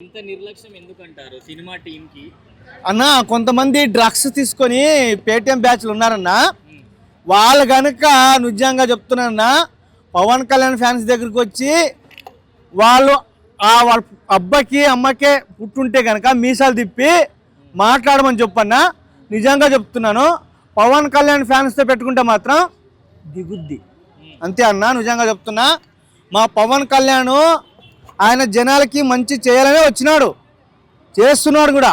ఇంత నిర్లక్ష్యం ఎందుకంటారు సినిమా అన్న కొంతమంది డ్రగ్స్ తీసుకొని పేటిఎం బ్యాచ్లు ఉన్నారన్న వాళ్ళు కనుక నిజంగా చెప్తున్నారన్న పవన్ కళ్యాణ్ ఫ్యాన్స్ దగ్గరికి వచ్చి వాళ్ళు ఆ వాళ్ళ అబ్బాకి అమ్మకే పుట్టుంటే కనుక మీసాలు తిప్పి మాట్లాడమని చెప్పన్న నిజంగా చెప్తున్నాను పవన్ కళ్యాణ్ ఫ్యాన్స్తో పెట్టుకుంటే మాత్రం దిగుద్ది. అంతే అన్న నిజంగా చెప్తున్నా మా పవన్ కళ్యాణ్ ఆయన జనాలకి మంచి చేయాలనే వచ్చినాడు. చేస్తున్నాడు కూడా.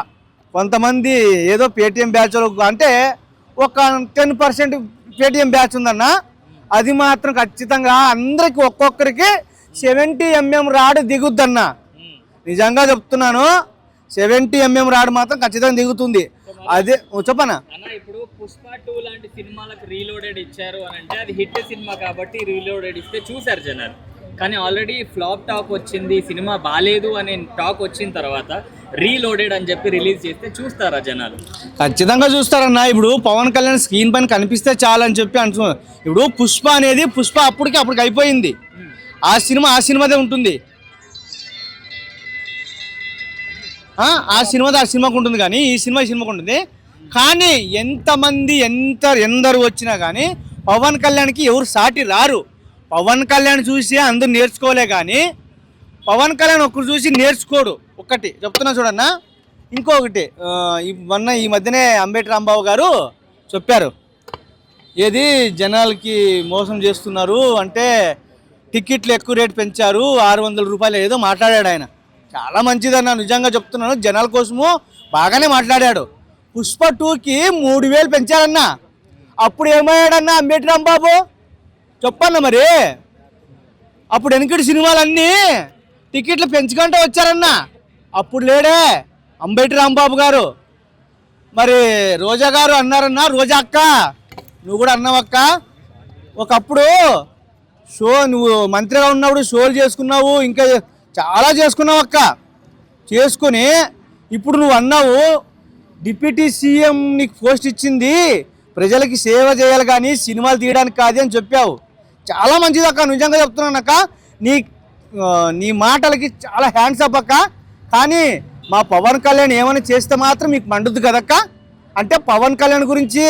కొంతమంది ఏదో పేటిఎం బ్యాచ్ అంటే ఒక టెన్ పర్సెంట్ పేటిఎం బ్యాచ్ ఉందన్న. అది మాత్రం ఖచ్చితంగా అందరికి ఒక్కొక్కరికి సెవెంటీ ఎంఎం రాడ్ దిగుద్దన్న. నిజంగా చెప్తున్నాను. సెవెంటీ ఎంఎం రాడ్ మాత్రం ఖచ్చితంగా దిగుతుంది. అదే చెప్పనా? ఇప్పుడు పుష్ప టూ లాంటి సినిమాలకు రీలోడెడ్ ఇచ్చారు అని అంటే అది హిట్ సినిమా కాబట్టి రీలోడెడ్ ఇస్తే చూసారు జనాలు. కానీ ఆల్రెడీ ఫ్లాప్ టాక్ వచ్చింది సినిమా బాగాలేదు అనే టాక్ వచ్చిన తర్వాత రీలోడెడ్ అని చెప్పి రిలీజ్ చేస్తే చూస్తారా జనాలు? ఖచ్చితంగా చూస్తారన్న ఇప్పుడు పవన్ కళ్యాణ్ స్క్రీన్ పైన కనిపిస్తే చాలని చెప్పి అంటున్నారు ఇప్పుడు పుష్ప అనేది పుష్ప అప్పటికి అప్పటికి అయిపోయింది. ఆ సినిమా ఆ సినిమాదే ఉంటుంది. ఆ, ఆ సినిమాది ఆ సినిమాకు ఉంటుంది కానీ ఈ సినిమా ఈ సినిమాకు ఉంటుంది. కానీ ఎంతమంది ఎంత ఎందరు వచ్చినా కానీ పవన్ కళ్యాణ్కి ఎవరు సాటి రారు. పవన్ కళ్యాణ్ చూసి అందరూ నేర్చుకోలే కానీ పవన్ కళ్యాణ్ ఒకరు చూసి నేర్చుకోడు ఒక్కటి. చెప్తున్నా చూడన్నా? ఇంకొకటి ఈ మొన్న ఈ మధ్యనే అంబేద్కర్ రాంబాబు గారు చెప్పారు. ఏది జనాలకి మోసం చేస్తున్నారు అంటే టికెట్లు ఎక్కువ రేటు పెంచారు ఆరు వందల రూపాయలు ఏదో మాట్లాడాడు ఆయన. చాలా మంచిదన్న నిజంగా చెప్తున్నాను. జనాల కోసము బాగానే మాట్లాడాడు. పుష్ప టూకి మూడు వేలు పెంచారన్న. అప్పుడు ఏమయ్యాడన్న అంబేద్కర్ రాంబాబు? చెప్పన్న మరి? అప్పుడు వెనకటి సినిమాలన్నీ టికెట్లు పెంచుకుంటూ వచ్చారన్న. అప్పుడు లేడే అంబేటి రాంబాబు గారు. మరి రోజా గారు అన్నారన్న రోజా అక్క నువ్వు కూడా అన్నావక్క ఒకప్పుడు షో నువ్వు మంత్రిగా ఉన్నప్పుడు షోలు చేసుకున్నావు ఇంకా చాలా చేసుకున్నావు అక్క. చేసుకొని ఇప్పుడు నువ్వు అన్నావు డిప్యూటీ సీఎం నీకు పోస్ట్ ఇచ్చింది ప్రజలకి సేవ చేయాలి కానీ సినిమాలు తీయడానికి కాదు అని చెప్పావు. చాలా మంచిది అక్క నిజంగా చెప్తున్నానక్క నీ నీ మాటలకి చాలా హ్యాండ్స్ అప్ అక్క. కానీ మా పవన్ కళ్యాణ్ ఏమైనా చేస్తే మాత్రం మీకు మండుద్ది కదక్క? అంటే పవన్ కళ్యాణ్ గురించి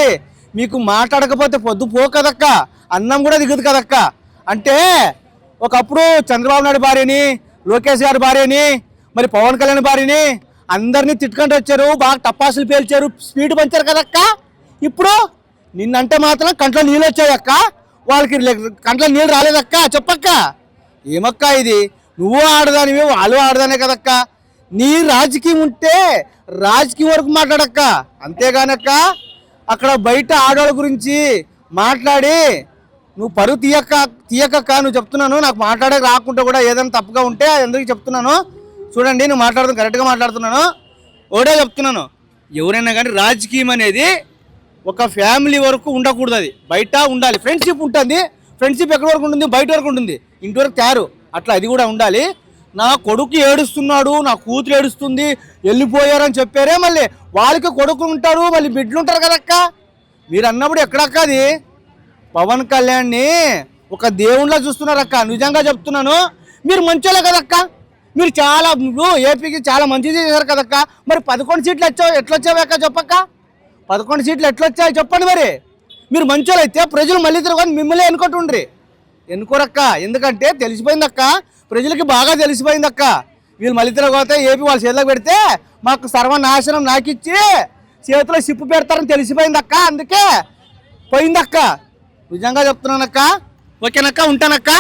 మీకు మాట్లాడకపోతే పొద్దు పో కదక్క. అన్నం కూడా దిగదు కదక్క. అంటే ఒకప్పుడు చంద్రబాబు నాయుడు భార్యని లోకేష్ గారి భార్యని మరి పవన్ కళ్యాణ్ భార్యని అందరినీ తిట్టుకుంటూ వచ్చారు బాగా టపాసులు పేల్చారు స్పీడ్ పంచారు కదక్క. ఇప్పుడు నిన్నంటే మాత్రం కంట్లో నీళ్ళు వచ్చాయక్క వాళ్ళకి కంట్లో నీళ్ళు రాలేదక్క చెప్పక్క. ఏమక్క ఇది? నువ్వు ఆడదానివి వాళ్ళు ఆడదానే కదక్క. నీ రాజకీయం ఉంటే రాజకీయం వరకు మాట్లాడక్క. అంతేగానక్క అక్కడ బయట ఆడవాళ్ళ గురించి మాట్లాడి నువ్వు పరువు తీయక్క తీయకక్క నువ్వు చెప్తున్నాను. నాకు మాట్లాడే రాకుండా కూడా ఏదైనా తప్పుగా ఉంటే ఎందుకు చెప్తున్నాను? చూడండి నువ్వు మాట్లాడుతున్నా కరెక్ట్గా మాట్లాడుతున్నాను. ఒకటే చెప్తున్నాను. ఎవరైనా కానీ రాజకీయం అనేది ఒక ఫ్యామిలీ వరకు ఉండకూడదు అది. బయట ఉండాలి. ఫ్రెండ్షిప్ ఉంటుంది. ఫ్రెండ్షిప్ ఎక్కడి వరకు ఉంటుంది? బయట వరకు ఉంటుంది. ఇంటి వరకు తయారు. అట్లా అది కూడా ఉండాలి. నా కొడుకు ఏడుస్తున్నాడు. నా కూతురు ఏడుస్తుంది. వెళ్ళిపోయారని చెప్పారే మళ్ళీ. వాళ్ళకి కొడుకు ఉంటారు. మళ్ళీ బిడ్డలు ఉంటారు కదక్క మీరు అన్నప్పుడు ఎక్కడక్క అది? పవన్ కళ్యాణ్ని ఒక దేవుళ్ళ చూస్తున్నారక్క నిజంగా చెప్తున్నాను. మీరు మంచోలే కదక్క మీరు చాలా ఏపీకి చాలా మంచి చేశారు కదక్క మరి పదకొండు సీట్లు వచ్చావు. ఎట్లా అక్క? చెప్పక్క. పదకొండు సీట్లు ఎట్లా వచ్చాయి చెప్పండి మరి. మీరు మంచోళ్ళు అయితే ప్రజలు మళ్ళీ తిరగని మిమ్మల్ని ఎన్నుకుంటుండ్రి. ఎన్నుకోరక్క. ఎందుకంటే తెలిసిపోయిందక్క. ప్రజలకి బాగా తెలిసిపోయిందక్క. వీళ్ళు మళ్ళీ తిరగపోతే ఏపీ వాళ్ళ చేతిలోకి పెడితే మాకు సర్వనాశనం నాకిచ్చి చేతిలో సిప్పు పెడతారని తెలిసిపోయిందక్క. అందుకే పోయిందక్క. నిజంగా చెప్తున్నానక్క. ఓకేనక్క ఉంటానక్క.